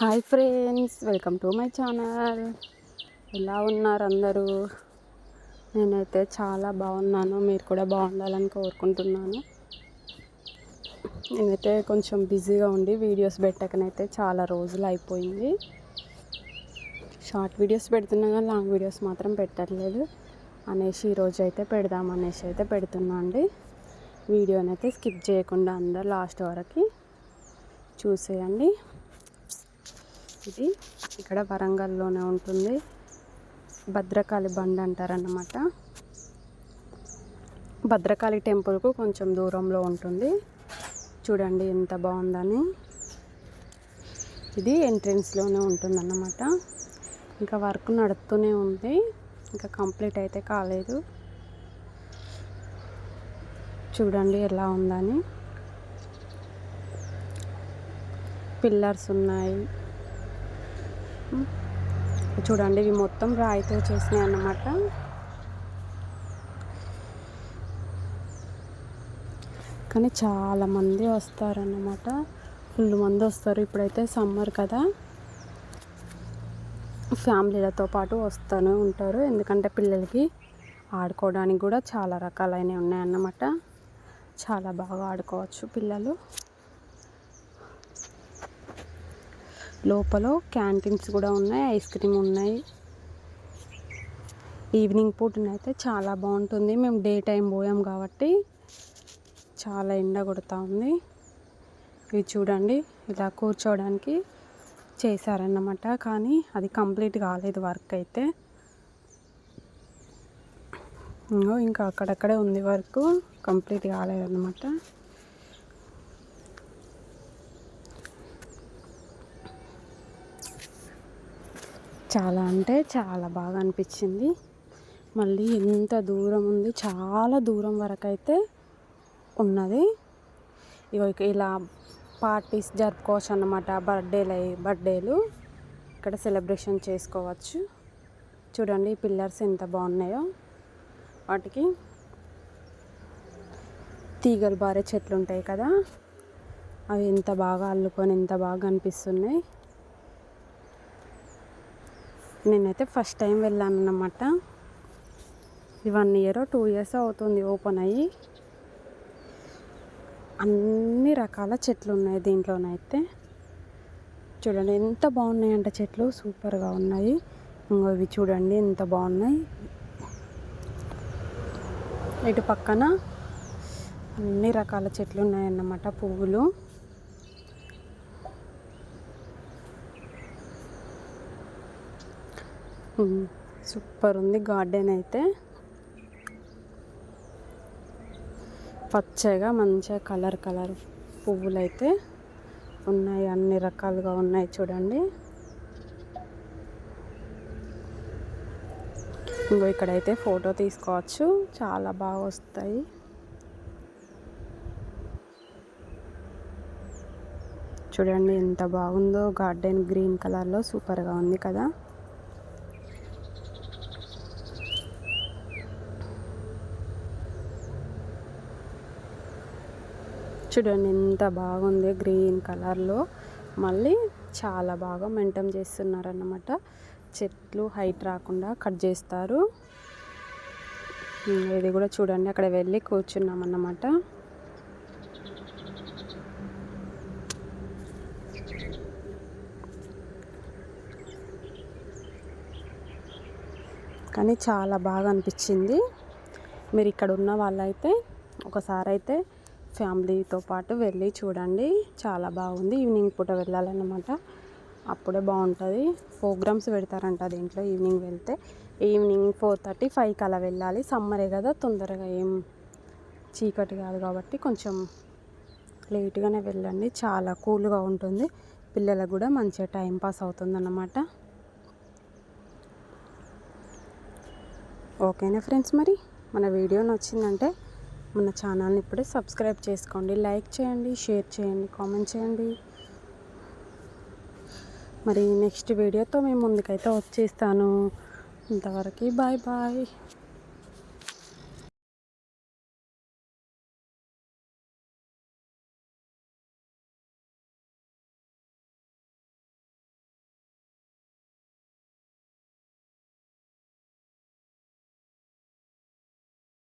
Hi friends welcome to my channel. ఎలా ఉన్నారు అందరూ? నేనైతే చాలా బాగున్నాను. మీరు కూడా బాగుండాలని కోరుకుంటున్నాను. నేనైతే కొంచెం బిజీగా ఉండి వీడియోస్ పెట్టకనైతే చాలా రోజులు అయిపోయింది. షార్ట్ వీడియోస్ పెడుతున్నా కానీ లాంగ్ వీడియోస్ మాత్రం పెట్టట్లేదు అనేసి ఈరోజు అయితే పెడదాం అనేసి అయితే పెడుతున్నా అండి. వీడియోనైతే స్కిప్ చేయకుండా అందరు లాస్ట్ వరకు చూసేయండి. ఇది. ఇక్కడ వరంగల్లోనే ఉంటుంది. భద్రకాళి బండ అంటారన్నమాట. భద్రకాళి టెంపుల్కు కొంచెం దూరంలో ఉంటుంది. చూడండి ఎంత బాగుందని. ఇది ఎంట్రెన్స్లోనే ఉంటుందన్నమాట. ఇంకా వర్క్ నడుస్తూనే ఉంది. ఇంకా కంప్లీట్ అయితే కాలేదు. చూడండి ఎలా ఉందని. పిల్లర్స్ ఉన్నాయి. చూడండి ఇవి మొత్తం రాయితో చేసినాయి అన్నమాట. కానీ చాలామంది వస్తారన్నమాట. ఫుల్ మంది వస్తారు. ఇప్పుడైతే సమ్మర్ కదా. ఫ్యామిలీలతో పాటు వస్తూనే ఉంటారు. ఎందుకంటే పిల్లలకి ఆడుకోవడానికి కూడా చాలా రకాలైనవి ఉన్నాయన్నమాట. చాలా బాగా ఆడుకోవచ్చు పిల్లలు. లోపల క్యాంటీన్స్ కూడా ఉన్నాయి ఐస్ క్రీమ్ ఉన్నాయి. ఈవినింగ్ పూటనైతే చాలా బాగుంటుంది. మేము డే టైం పోయాం కాబట్టి చాలా ఎండ కొడుతూ ఉంది. ఇవి చూడండి ఇలా కూర్చోవడానికి చేశారన్నమాట. కానీ అది కంప్లీట్ కాలేదు వర్క్ అయితే. ఇంకా అక్కడక్కడే ఉంది వర్క్ కంప్లీట్ కాలేదన్నమాట. చాలా అంటే చాలా బాగా అనిపించింది. మళ్ళీ ఎంత దూరం ఉంది చాలా దూరం వరకు అయితే ఉన్నది ఇక ఇలా పార్టీస్ జరుపుకోవచ్చు అన్నమాట బర్త్డేలు బర్త్డేలు. ఇక్కడ సెలబ్రేషన్ చేసుకోవచ్చు. చూడండి పిల్లర్స్ ఎంత బాగున్నాయో. వాటికి తీగలు బారే చెట్లు ఉంటాయి కదా అవి ఎంత బాగా అల్లుకొని ఎంత బాగా అనిపిస్తున్నాయి నేనైతే ఫస్ట్ టైం వెళ్ళాను అన్నమాట వన్ ఇయర్ టూ ఇయర్స్ అవుతుంది ఓపెన్ అయ్యి. అన్ని రకాల చెట్లు ఉన్నాయి దీంట్లోనైతే. చూడండి ఎంత బాగున్నాయంటే చెట్లు. సూపర్గా ఉన్నాయి. ఇంకో ఇవి చూడండి ఎంత బాగున్నాయి. ఇటు పక్కన అన్ని రకాల చెట్లు ఉన్నాయన్నమాట పువ్వులు. సూపర్ ఉంది గార్డెన్ అయితే. పచ్చగా మంచిగా కలర్ కలర్ పువ్వులు అయితే ఉన్నాయి అన్ని రకాలుగా ఉన్నాయి చూడండి. ఇంకో ఇక్కడైతే ఫోటో తీసుకోవచ్చు చాలా బాగా వస్తాయి. చూడండి ఎంత బాగుందో గార్డెన్ గ్రీన్ కలర్లో సూపర్గా ఉంది కదా. చూడండి ఎంత బాగుంది గ్రీన్ కలర్లో. మళ్ళీ చాలా బాగా మెయింటైన్ చేస్తున్నారన్నమాట. చెట్లు హైట్ రాకుండా కట్ చేస్తారు. ఇది కూడా చూడండి అక్కడ వెళ్ళి కూర్చున్నాం అన్నమాట కానీ చాలా బాగా అనిపించింది. మీరు ఇక్కడ ఉన్న వాళ్ళైతే ఒకసారి అయితే ఫ్యామిలీతో పాటు వెళ్ళి చూడండి. చాలా బాగుంది. ఈవినింగ్ పూట వెళ్ళాలన్నమాట. అప్పుడే బాగుంటుంది. ప్రోగ్రామ్స్ పెడతారంట దీంట్లో ఈవినింగ్ వెళ్తే. ఈవినింగ్ ఫోర్ థర్టీ ఫైవ్కి అలా వెళ్ళాలి. సమ్మరే కదా తొందరగా ఏం చీకటి కాదు కాబట్టి కొంచెం లేట్గానే వెళ్ళండి. చాలా కూల్గా ఉంటుంది. పిల్లలకు కూడా మంచిగా టైం పాస్ అవుతుంది అన్నమాట ఓకేనా ఫ్రెండ్స్ మరి? మన వీడియో నచ్చిందంటే మన ఛానల్ని ఇప్పుడే సబ్స్క్రైబ్ చేసుకోండి లైక్ చేయండి షేర్ చేయండి కామెంట్ చేయండి. మరి నెక్స్ట్ వీడియోతో మేము ముందుకైతే వచ్చేస్తాను. ఇంతవరకు బాయ్ బాయ్.